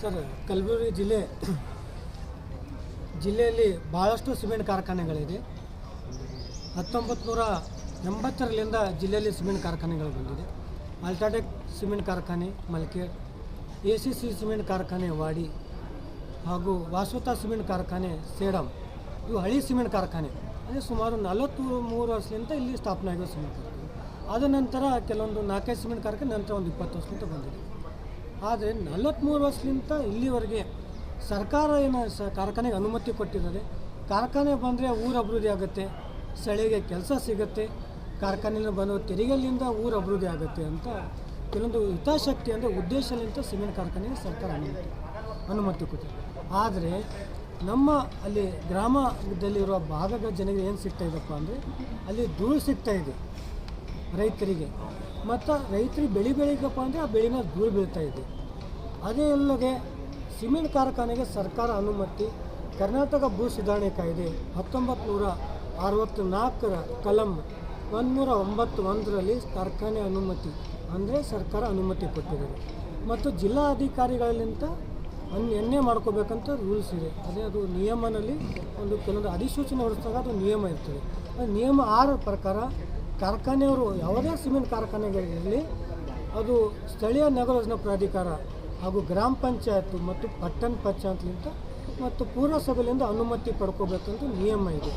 Sir, Kalaburagi ಜಿಲ್ಲೆ ಜಿಲ್ಲೆಯಲ್ಲಿ ಭಾಳಷ್ಟು ಸಿಮೆಂಟ್ ಕಾರ್ಖಾನೆಗಳಿದೆ. ಹತ್ತೊಂಬತ್ತು ನೂರ ಎಂಬತ್ತರಲ್ಲಿಂದ ಜಿಲ್ಲೆಯಲ್ಲಿ ಸಿಮೆಂಟ್ ಕಾರ್ಖಾನೆಗಳು ಬಂದಿದೆ. ಅಲ್ಟಾಟೆಕ್ ಸಿಮೆಂಟ್ ಕಾರ್ಖಾನೆ Malkhed A C C cement ಕಾರ್ಖಾನೆ ವಾಡಿ ಹಾಗೂ ವಾಸ್ವತ ಸಿಮೆಂಟ್ ಕಾರ್ಖಾನೆ ಸೇಡಮ್ ಇವು ಹಳಿ ಸಿಮೆಂಟ್ ಕಾರ್ಖಾನೆ. ಅಂದರೆ ಸುಮಾರು ನಲವತ್ತು ಮೂರು ವರ್ಷದಿಂದ ಇಲ್ಲಿ ಸ್ಥಾಪನೆ ಆಗಿರೋ ಸಿಮೆಂಟ್ ಕಾರ್ಖಾನೆ. ಆದ ನಂತರ ಕೆಲವೊಂದು ನಾಲ್ಕೈದು ಸಿಮೆಂಟ್ ಕಾರ್ಖಾನೆ, ನಂತರ ಒಂದು ಇಪ್ಪತ್ತು ವರ್ಷದಿಂದ ಬಂದಿದೆ. ಆದರೆ ನಲವತ್ತ್ಮೂರು ವರ್ಷದಿಂದ ಇಲ್ಲಿವರೆಗೆ ಸರ್ಕಾರ ಏನು ಸ ಕಾರ್ಖಾನೆಗೆ ಅನುಮತಿ ಕೊಟ್ಟಿದ್ದಾರೆ ಕಾರ್ಖಾನೆ ಬಂದರೆ ಊರು ಅಭಿವೃದ್ಧಿ ಆಗುತ್ತೆ ಸ್ಥಳೀಯ ಕೆಲಸ ಸಿಗುತ್ತೆ ಕಾರ್ಖಾನೆಯಿಂದ ಬಂದು ತೆರಿಗೆಯಿಂದ ಊರು ಅಭಿವೃದ್ಧಿ ಆಗುತ್ತೆ ಅಂತ ಕೆಲವೊಂದು ಹಿತಾಸಕ್ತಿ ಅಂದರೆ ಉದ್ದೇಶದಿಂದ ಸಿಮೆಂಟ್ ಕಾರ್ಖಾನೆಗೆ ಸರ್ಕಾರ ಅನುಮತಿ ಅನುಮತಿ ಕೊಟ್ಟಿದೆ. ಆದರೆ ನಮ್ಮ ಅಲ್ಲಿ ಗ್ರಾಮದಲ್ಲಿರುವ ಭಾಗದ ಜನರಿಗೆ ಏನು ಸಿಗ್ತಾಯಿದ್ದಪ್ಪ ಅಂದರೆ ಅಲ್ಲಿ ಧೂಳು ಸಿಗ್ತಾಯಿದೆ ರೈತರಿಗೆ. ಮತ್ತು ರೈತರು ಬೆಳೆ ಬೆಳೀಬೇಕಪ್ಪ ಅಂದರೆ ಆ ಬೆಳೆನ ದೂರ ಬೀಳ್ತಾ ಇದೆ. ಅದೇ ಅಲ್ಲದೆ ಸಿಮೆಂಟ್ ಕಾರ್ಖಾನೆಗೆ ಸರ್ಕಾರ ಅನುಮತಿ, ಕರ್ನಾಟಕ ಭೂ ಸುಧಾರಣೆ ಕಾಯ್ದೆ ಹತ್ತೊಂಬತ್ತು ನೂರ ಅರವತ್ತ್ನಾಲ್ಕರ ಕಲಂ ಒಂದುನೂರ ಒಂಬತ್ತು ಒಂದರಲ್ಲಿ ಕಾರ್ಖಾನೆ ಅನುಮತಿ ಅಂದರೆ ಸರ್ಕಾರ ಅನುಮತಿ ಕೊಟ್ಟಿದ್ದಾರೆ. ಮತ್ತು ಜಿಲ್ಲಾ ಜಿಲ್ಲಾಧಿಕಾರಿಗಳಿಂದ ಅನ್ ಎಣ್ಣೆ ಮಾಡ್ಕೋಬೇಕಂತ ರೂಲ್ಸ್ ಇದೆ. ಅದೇ ಅದು ನಿಯಮನಲ್ಲಿ ಒಂದು ಕೆಲವೊಂದು ಅಧಿಸೂಚನೆ ಹೊರಡಿಸಿದಾಗ ಅದು ನಿಯಮ ಇರ್ತದೆ. ಆ ನಿಯಮ ಆರ ಪ್ರಕಾರ ಕಾರ್ಖಾನೆಯವರು ಯಾವುದೇ ಸಿಮೆಂಟ್ ಕಾರ್ಖಾನೆಗಳಿರಲಿ, ಅದು ಸ್ಥಳೀಯ ನಗರ ಯೋಜನಾ ಪ್ರಾಧಿಕಾರ ಹಾಗೂ ಗ್ರಾಮ ಪಂಚಾಯತ್ ಮತ್ತು ಪಟ್ಟಣ ಪಂಚಾಯತ್ಲಿಂದ ಮತ್ತು ಪುರಸಭೆಯಿಂದ ಅನುಮತಿ ಪಡ್ಕೋಬೇಕಂತ ನಿಯಮ ಇದೆ.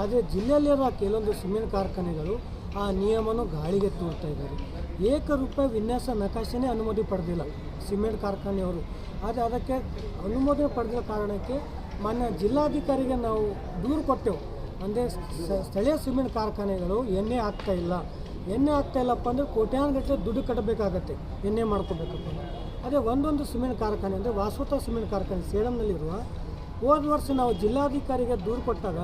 ಆದರೆ ಜಿಲ್ಲೆಯಲ್ಲಿರುವ ಕೆಲವೊಂದು ಸಿಮೆಂಟ್ ಕಾರ್ಖಾನೆಗಳು ಆ ನಿಯಮವನ್ನು ಗಾಳಿಗೆ ತೂರ್ತಾ ಇದ್ದಾರೆ ಏಕರೂಪ ವಿನ್ಯಾಸ ನಕಾಶೆನೇ ಅನುಮತಿ ಪಡೆದಿಲ್ಲ ಸಿಮೆಂಟ್ ಕಾರ್ಖಾನೆಯವರು. ಆದರೆ ಅದಕ್ಕೆ ಅನುಮೋದನೆ ಪಡೆದಿರೋ ಕಾರಣಕ್ಕೆ ಮಾನ್ಯ ಜಿಲ್ಲಾಧಿಕಾರಿಗೆ ನಾವು ದೂರು ಕೊಟ್ಟೆವು. ಅಂದರೆ ಸ್ಥಳೀಯ ಸಿಮೆಂಟ್ ಕಾರ್ಖಾನೆಗಳು ಎಣ್ಣೆ ಆಗ್ತಾ ಇಲ್ಲ. ಎಣ್ಣೆ ಆಗ್ತಾ ಇಲ್ಲಪ್ಪ ಅಂದರೆ ಕೋಟ್ಯಾನುಗಟ್ಟಲೆ ದುಡ್ಡು ಕಟ್ಟಬೇಕಾಗತ್ತೆ. ಎಣ್ಣೆ ಮಾಡ್ಕೋಬೇಕು ಅಂದ್ರೆ. ಅದೇ ಒಂದೊಂದು ಸಿಮೆಂಟ್ ಕಾರ್ಖಾನೆ ಅಂದರೆ ವಾಸುತ ಸಿಮೆಂಟ್ ಕಾರ್ಖಾನೆ ಸೇಲಂನಲ್ಲಿರುವ ಹೋದ ವರ್ಷ ನಾವು ಜಿಲ್ಲಾಧಿಕಾರಿಗೆ ದೂರು ಕೊಟ್ಟಾಗ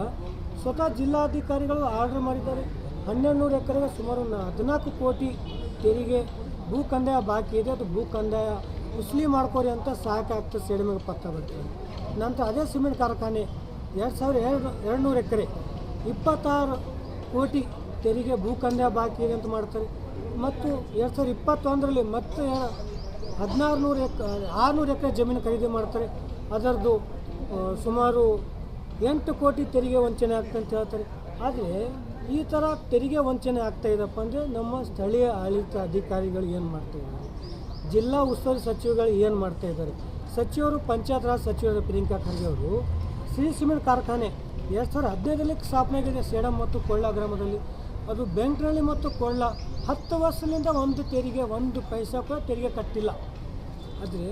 ಸ್ವತಃ ಜಿಲ್ಲಾಧಿಕಾರಿಗಳು ಆರ್ಡರ್ ಮಾಡಿದ್ದಾರೆ. ಹನ್ನೆರಡು ನೂರು ಎಕರೆಗೆ ಸುಮಾರು ನ- ಹದಿನಾಲ್ಕು ಕೋಟಿ ತೆರಿಗೆ ಭೂ ಕಂದಾಯ ಬಾಕಿ ಇದೆ. ಅದು ಭೂ ಕಂದಾಯ ಉಸ್ಲಿ ಮಾಡ್ಕೋರಿ ಅಂತ ಸಹಾಯಕ ಆಗ್ತದೆ ಸೇಡಿಮೆಗೆ ಪತ್ರ ಬರ್ತದೆ ನಂತರ ಅದೇ ಸಿಮೆಂಟ್ ಕಾರ್ಖಾನೆ ಎರಡು ಸಾವಿರ ಎರಡು ಎರಡು ನೂರು ಎಕರೆ. ಇಪ್ಪತ್ತಾರು ಕೋಟಿ ತೆರಿಗೆ ಭೂ ಕಂದಾಯ ಬಾಕಿ ಇದೆ ಅಂತ ಮಾಡ್ತಾರೆ. ಮತ್ತು ಎರಡು ಸಾವಿರದ ಇಪ್ಪತ್ತೊಂದರಲ್ಲಿ ಮತ್ತೆ ಹದಿನಾರು ನೂರು ಎಕ್, ಆರುನೂರು ಎಕರೆ ಜಮೀನು ಖರೀದಿ ಮಾಡ್ತಾರೆ. ಅದರದ್ದು ಸುಮಾರು ಎಂಟು ಕೋಟಿ ತೆರಿಗೆ ವಂಚನೆ ಆಗ್ತದೆ ಅಂತ ಹೇಳ್ತಾರೆ. ಆದರೆ ಈ ಥರ ತೆರಿಗೆ ವಂಚನೆ ಆಗ್ತಾ ಇದಪ್ಪ ಅಂದರೆ ನಮ್ಮ ಸ್ಥಳೀಯ ಆಡಳಿತ ಅಧಿಕಾರಿಗಳು ಏನು ಮಾಡ್ತಾ ಇದ್ದಾರೆ? ಜಿಲ್ಲಾ ಉಸ್ತುವಾರಿ ಸಚಿವಗಳು ಏನು ಮಾಡ್ತಾ ಇದ್ದಾರೆ? ಸಚಿವರು ಪಂಚಾಯತ್ ರಾಜ್ ಸಚಿವರ ಪ್ರಿಯಾಂಕಾ ಖರ್ಗೆ ಅವರು ಶ್ರೀ ಸಿಮೆಂಟ್ ಕಾರ್ಖಾನೆ ಎರಡು ಸಾವಿರದ ಹದಿನೈದರಲ್ಲಿ ಸ್ಥಾಪನೆ ಆಗಿದೆ ಸೇಡಂ ಮತ್ತು ಕೊಳ್ಳ ಗ್ರಾಮದಲ್ಲಿ. ಅದು ಬೆಂಕ್ನಳ್ಳಿ ಮತ್ತು ಕೊಳ್ಳ ಹತ್ತು ವರ್ಷದಿಂದ ಒಂದು ತೆರಿಗೆ, ಒಂದು ಪೈಸಾ ಕೂಡ ತೆರಿಗೆ ಕಟ್ಟಿಲ್ಲ. ಆದರೆ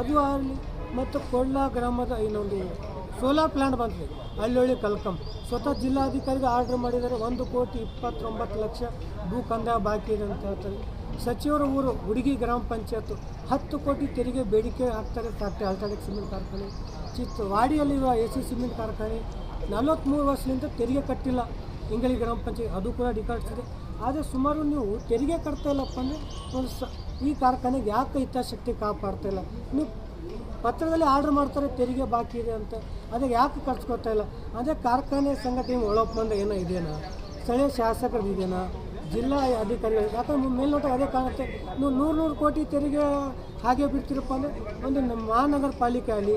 ಅದು ಆಗಲಿ ಮತ್ತು ಕೊಳ್ಳ ಗ್ರಾಮದ ಇನ್ನೊಂದು ಸೋಲಾರ್ ಪ್ಲ್ಯಾಂಟ್ ಬಂದಿದೆ ಹಳ್ಳಿ ಕಲ್ಕಂ. ಸ್ವತಃ ಜಿಲ್ಲಾಧಿಕಾರಿಗೆ ಆರ್ಡರ್ ಮಾಡಿದರೆ ಒಂದು ಕೋಟಿ ಇಪ್ಪತ್ತೊಂಬತ್ತು ಲಕ್ಷ ಭೂ ಬಾಕಿ ಇದೆ ಅಂತ ಹೇಳ್ತಾರೆ. ಸಚಿವರ ಊರು ಹುಡುಗಿ ಗ್ರಾಮ ಪಂಚಾಯತ್ ಹತ್ತು ಕೋಟಿ ತೆರಿಗೆ ಬೇಡಿಕೆ ಹಾಕ್ತಾರೆ ಫ್ಯಾಕ್ಟ್ರಿ ಸಿಮೆಂಟ್ ಕಾರ್ಖಾನೆ. ಚಿತ್ ವಾಡಿಯಲ್ಲಿರುವ ಎ ಸಿ ಸಿಮೆಂಟ್ ಕಾರ್ಖಾನೆ ನಲವತ್ತ್ಮೂರು ವರ್ಷದಿಂದ ತೆರಿಗೆ ಕಟ್ಟಿಲ್ಲ. ಇಂಗಳಿ ಗ್ರಾಮ ಪಂಚಾಯತ್ ಅದು ಕೂಡ ಡಿಕಾರ್ಡ್ಸ್ ಇದೆ ಆದರೆ ಸುಮಾರು ನೀವು ತೆರಿಗೆ ಕಟ್ತಾ ಇಲ್ಲಪ್ಪ ಅಂದರೆ ಒಂದು ಸ ಈ ಕಾರ್ಖಾನೆಗೆ ಯಾಕೆ ಹಿತಾಸಕ್ತಿ ಕಾಪಾಡ್ತಾ ಇಲ್ಲ? ನೀವು ಪತ್ರದಲ್ಲಿ ಆರ್ಡರ್ ಮಾಡ್ತಾರೆ ತೆರಿಗೆ ಬಾಕಿ ಇದೆ ಅಂತ. ಅದಕ್ಕೆ ಯಾಕೆ ಕಟ್ಸ್ಕೊತಾ ಇಲ್ಲ? ಅದೇ ಕಾರ್ಖಾನೆ ಸಂಘಟನೆ ಒಳೊಪ್ಪಂದ ಏನೋ ಇದೆಯಾ ಸ್ಥಳೀಯ ಶಾಸಕರು ಇದೆಯಾ ಜಿಲ್ಲಾ ಅಧಿಕಾರಿಗಳು ಯಾಕಂದ್ರೆ ಮೇಲ್ನೋಟ ಅದೇ ಕಾಣುತ್ತೆ. ನೀವು ನೂರು ನೂರು ಕೋಟಿ ತೆರಿಗೆ ಹಾಗೆ ಬಿಡ್ತಿರಪ್ಪ ಅಂದರೆ ಒಂದು ನಮ್ಮ ಮಹಾನಗರ ಪಾಲಿಕೆ ಆಗಲಿ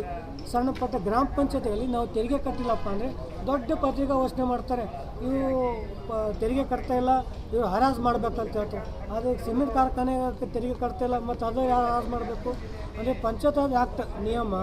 ಸಣ್ಣ ಪುಟ್ಟ ಗ್ರಾಮ ಪಂಚಾಯತಿಯಲ್ಲಿ ನಾವು ತೆರಿಗೆ ಕಟ್ಟಿಲ್ಲಪ್ಪ ಅಂದರೆ ದೊಡ್ಡ ಪತ್ರಿಕಾ ಘೋಷಣೆ ಮಾಡ್ತಾರೆ. ಇವು ತೆರಿಗೆ ಕಟ್ತಾ ಇಲ್ಲ, ಇವರು ಹರಾಜು ಮಾಡ್ಬೇಕಂತ ಹೇಳ್ತಾರೆ. ಆದರೆ ಸಿಮೆಂಟ್ ಕಾರ್ಖಾನೆ ತೆರಿಗೆ ಕಟ್ತಾ ಇಲ್ಲ ಮತ್ತು ಅದು ಯಾರು ಹರಾಜು ಮಾಡಬೇಕು? ಅಂದರೆ ಪಂಚಾಯತ್ ಆ್ಯಕ್ಟ್ ನಿಯಮ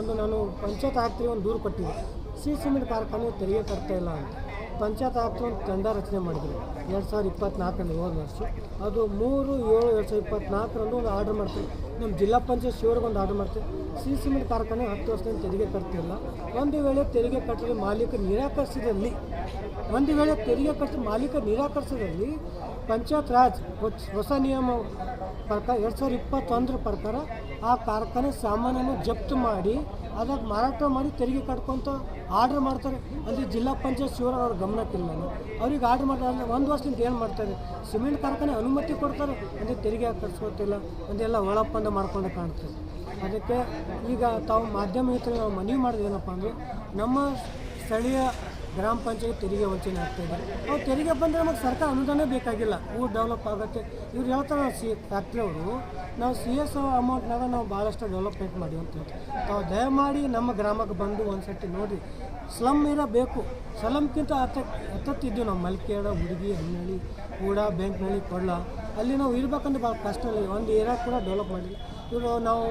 ಒಂದು ನಾನು ಪಂಚಾಯತ್ ಆಕ್ಟ್ಗೆ ಒಂದು ದೂರು ಕೊಟ್ಟಿದ್ದೆ ಸಿ ಸಿಮೆಂಟ್ ಕಾರ್ಖಾನೆ ತೆರಿಗೆ ಕಟ್ತಾ ಇಲ್ಲ ಅಂತ. ಪಂಚಾಯತ್ ಆಪ್ತು ಒಂದು ತಂಡ ರಚನೆ ಮಾಡಿದ್ರು. ಎರಡು ಸಾವಿರದ ಇಪ್ಪತ್ನಾಲ್ಕರಲ್ಲಿ ಹೋದ ವರ್ಷ. ಅದು ಮೂರು, ಏಳು, ಎರಡು ಸಾವಿರದ ಇಪ್ಪತ್ನಾಲ್ಕರಂದು ಒಂದು ಆರ್ಡ್ರ್ ಮಾಡ್ತೀವಿ ನಮ್ಮ ಜಿಲ್ಲಾ ಪಂಚಾಯತ್ ಶಿವರ್ಗೆ ಒಂದು ಆರ್ಡರ್ ಮಾಡ್ತೀವಿ ಸಿ ಸಿಮೆಂಟ್ ಕಾರ್ಖಾನೆ ಹತ್ತು ವರ್ಷದಿಂದ ತೆರಿಗೆ ಕಟ್ತಿಲ್ಲ. ಒಂದು ವೇಳೆ ತೆರಿಗೆ ಕಟ್ಟಲು ಮಾಲೀಕ ನಿರಾಕರಿಸಿದಲ್ಲಿ, ಒಂದು ವೇಳೆ ತೆರಿಗೆ ಕಟ್ಟ ಮಾಲೀಕ ನಿರಾಕರಿಸಿದಲ್ಲಿ ಪಂಚಾಯತ್ ರಾಜ್ ಹೊಸ ನಿಯಮ ಪ್ರಕಾರ ಎರಡು ಸಾವಿರದ ಇಪ್ಪತ್ತೊಂದರ ಪ್ರಕಾರ ಆ ಕಾರ್ಖಾನೆ ಸಾಮಾನನ್ನು ಜಪ್ತು ಮಾಡಿ ಅದಕ್ಕೆ ಮಾರಾಟ ಮಾಡಿ ತೆರಿಗೆ ಕಟ್ಕೊಂತ ಆರ್ಡ್ರ್ ಮಾಡ್ತಾರೆ. ಅಲ್ಲಿ ಜಿಲ್ಲಾ ಪಂಚಾಯತ್ ಶಿವರ ಅವ್ರ ಗಮನಕ್ಕಿಲ್ಲ ನಾನು. ಅವ್ರಿಗೆ ಆರ್ಡ್ರ್ ಮಾಡ್ತಾರೆ ಒಂದು ವರ್ಷದಿಂದ ಏನು ಮಾಡ್ತಾರೆ? ಸಿಮೆಂಟ್ ಕಾರ್ಖಾನೆ ಅನುಮತಿ ಕೊಡ್ತಾರೆ, ಅಂದರೆ ತೆರಿಗೆ ಕಟ್ಸ್ಕೊತಿಲ್ಲ? ಒಂದೆಲ್ಲ ಒಳಪ್ಪಂದ ಮಾಡ್ಕೊಂಡು ಕಾಣ್ತದೆ. ಅದಕ್ಕೆ ಈಗ ತಾವು ಮಾಧ್ಯಮ ಹಿತ ನಾವು ಮನವಿ ಮಾಡೋದು ಏನಪ್ಪ ಅಂದರೆ, ನಮ್ಮ ಸ್ಥಳೀಯ ಗ್ರಾಮ ಪಂಚಾಯತ್ ತೆರಿಗೆ ವಂಚನೆ ಆಗ್ತಾ ಇದೆ. ಅವು ತೆರಿಗೆ ಬಂದರೆ ನಮಗೆ ಸರ್ಕಾರ ಅನುದಾನ ಬೇಕಾಗಿಲ್ಲ. ಊರು ಡೆವಲಪ್ ಆಗುತ್ತೆ. ಇವ್ರು ಹೇಳ್ತಾರೆ ಸಿ ಫ್ಯಾಕ್ಟ್ರಿ ಅವರು, ನಾವು ಸಿ ಎಸ್ ಅಮೌಂಟ್ನಾಗ ನಾವು ಭಾಳಷ್ಟು ಡೆವಲಪ್ಮೆಂಟ್ ಮಾಡಿ ಅಂತ ತಾವು ದಯಮಾಡಿ ನಮ್ಮ ಗ್ರಾಮಕ್ಕೆ ಬಂದು ಒಂದು ಸರ್ತಿ ನೋಡಿ ಸ್ಲಮ್ ಇರಬೇಕು. ಸ್ಲಮ್ಗಿಂತ ಹತ್ತ ಹತ್ತತ್ತಿದ್ದೀವಿ ನಾವು. ಮಲ್ಕೇಡ ಹುಡುಗಿ ಹನ್ನಳ್ಳಿ ಕೂಡ ಬೆಂಕ್ನಳ್ಳಿ ಕೊಡಲ. ಅಲ್ಲಿ ನಾವು ಇರ್ಬೇಕಂದ್ರೆ ಭಾಳ ಕಷ್ಟ ಒಂದು ಏರಿಯಾ ಕೂಡ ಡೆವಲಪ್ ಮಾಡಿಲ್ಲ. ಇವರು ನಾವು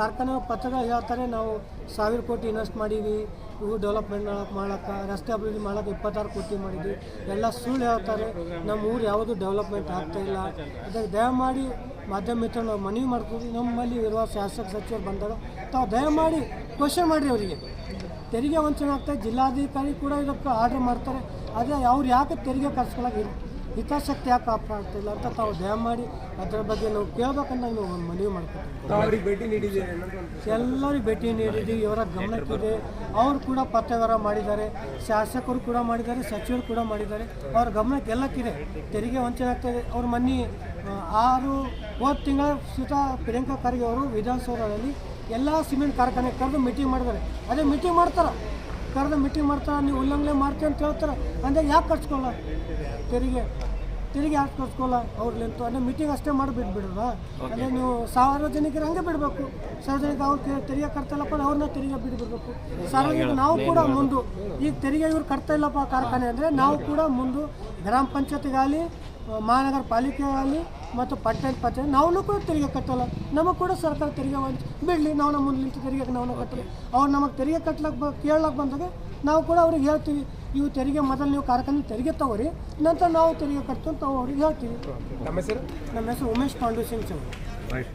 ಕಾರ್ಖಾನೆ ಪತ್ರಗಳು ಹೇಳ್ತಾರೆ, ನಾವು ಸಾವಿರ ಕೋಟಿ ಇನ್ವೆಸ್ಟ್ ಮಾಡೀವಿ ಇವು ಡೆವಲಪ್ಮೆಂಟ್ ಮಾಡೋಕೆ ರಸ್ತೆ ಅಭಿವೃದ್ಧಿ ಮಾಡೋಕೆ ಇಪ್ಪತ್ತಾರು ಕೋಟಿ ಮಾಡಿದ್ವಿ. ಎಲ್ಲ ಸುಳ್ಳು ಹೇಳ್ತಾರೆ, ನಮ್ಮ ಊರು ಯಾವುದು ಡೆವಲಪ್ಮೆಂಟ್ ಆಗ್ತಾ ಇಲ್ಲ. ಅದಕ್ಕೆ ದಯಮಾಡಿ ಮಾಧ್ಯಮ ಮಿತ್ರರು ನಾವು ಮನವಿ ಮಾಡ್ತೀವಿ. ನಮ್ಮಲ್ಲಿ ಇರುವ ಶಾಸಕ ಸಚಿವರು ಬಂದಾಗ ತಾವು ದಯಮಾಡಿ ಕ್ವಶನ್ ಮಾಡಿರಿ ಅವರಿಗೆ. ತೆರಿಗೆ ವಂಚನೆ ಆಗ್ತಾ. ಜಿಲ್ಲಾಧಿಕಾರಿ ಕೂಡ ಇದಕ್ಕೆ ಆರ್ಡರ್ ಮಾಡ್ತಾರೆ. ಆದರೆ ಅವ್ರು ಯಾಕೆ ತೆರಿಗೆ ಕರ್ಸ್ಕೊಳಕ್ಕೆ ಹಿತಾಸಕ್ತಿ ಯಾಕೆ ಕಾಪಾಡ್ತಿಲ್ಲ ಅಂತ ತಾವು ದಯಮಾಡಿ ಅದರ ಬಗ್ಗೆ ನಾವು ಕೇಳಬೇಕಂತ ನಾವು ಒಂದು ಮನವಿ ಮಾಡ್ಕೊತೀವಿ. ಭೇಟಿ ನೀಡಿದೆ ಎಲ್ಲರಿಗೂ ಭೇಟಿ ನೀಡಿದ್ದೀವಿ ಇವರ ಗಮನಕ್ಕಿದೆ. ಅವರು ಕೂಡ ಪತ್ರವ್ಯವಹಾರ ಮಾಡಿದ್ದಾರೆ ಶಾಸಕರು ಕೂಡ ಮಾಡಿದ್ದಾರೆ ಸಚಿವರು ಕೂಡ ಮಾಡಿದ್ದಾರೆ. ಅವ್ರ ಗಮನಕ್ಕೆ ಎಲ್ಲಕ್ಕಿದೆ. ತೆರಿಗೆ ವಂಚನೆ ಆಗ್ತದೆ ಅವ್ರ ಮನೆ ಆರು ಹೋದ ತಿಂಗಳ ಸುತ ಪ್ರಿಯಾಂಕಾ ಖರ್ಗೆ ಅವರು ವಿಧಾನಸೌಧದಲ್ಲಿ ಎಲ್ಲ ಸಿಮೆಂಟ್ ಕಾರ್ಖಾನೆ ಕರೆದು ಮೀಟಿಂಗ್ ಮಾಡಿದ್ದಾರೆ. ಅದೇ ಮೀಟಿಂಗ್ ಮಾಡ್ತಾರೆ? ಕರೆದು ಮೀಟಿಂಗ್ ಮಾಡ್ತಾರೆ ನೀವು ಉಲ್ಲಂಘನೆ ಮಾಡ್ತೀವಿ ಅಂತ ಹೇಳ್ತಾರೆ. ಅಂದರೆ ಯಾಕೆ ಕಟ್ಸ್ಕೊಳ್ಳ ತೆರಿಗೆ ತೆರಿಗೆ ಯಾಕೆ ಕಟ್ಸ್ಕೊಳ್ಳ ಅವ್ರಲ್ಲಿಂತ ಅಂದರೆ ಮೀಟಿಂಗ್ ಅಷ್ಟೇ ಮಾಡಿ ಬಿಟ್ಬಿಡೋದ ಅಂದರೆ ನೀವು ಸಾರ್ವಜನಿಕರು ಹಂಗೆ ಬಿಡಬೇಕು. ಸಾರ್ವಜನಿಕ ಅವ್ರು ತೆರಿಗೆ ಕಟ್ತಾಯಿಲ್ಲಪ್ಪ ಅಂದ್ರೆ ಅವ್ರನ್ನ ತೆರಿಗೆ ಬಿಡಬೇಕು ಸಾರ್ವಜನಿಕ ನಾವು ಕೂಡ ಮುಂದೆ. ಈಗ ತೆರಿಗೆ ಇವ್ರು ಕಟ್ತಾ ಇಲ್ಲಪ್ಪ ಕಾರ್ಖಾನೆ ಅಂದರೆ ನಾವು ಕೂಡ ಮುಂದೆ ಗ್ರಾಮ ಪಂಚಾಯತಿಗಾಗಲಿ ಮಹಾನಗರ ಪಾಲಿಕೆಯಲ್ಲಿ ಮತ್ತು ಪಟ್ಟಣ ಪಂಚಾಯತ್ ನಾವು ಕೂಡ ತೆರಿಗೆ ಕಟ್ಟಲ್ಲ. ನಮಗೆ ಕೂಡ ಸರ್ಕಾರ ತೆರಿಗೆ ಬಿಡಲಿ ನಾವು ನಮ್ಮ ಮುಂದೆ ನಿಂತು ತೆರಿಗೆ ನಾವು ಕಟ್ಟಲಿ ಅವ್ರು ನಮಗೆ ತೆರಿಗೆ ಕಟ್ಲಕ್ಕೆ ಬ ಕೇಳಕ್ಕೆ ಬಂದಾಗ ನಾವು ಕೂಡ ಅವ್ರಿಗೆ ಹೇಳ್ತೀವಿ ಇವು ತೆರಿಗೆ ಮೊದಲು ನೀವು ಕಾರ್ಖಾನೆ ತೆರಿಗೆ ತಗೋರಿ ನಂತರ ನಾವು ತೆರಿಗೆ ಕಟ್ತು ಅಂತ ಅವ್ರಿಗೆ ಹೇಳ್ತೀವಿ. ನಮ್ಮ ಹೆಸರು? ನಮ್ಮ ಹೆಸರು ಉಮೇಶ್ ಪಾಂಡು ಸಿಂಗ್ ಚೌಹಾಣ್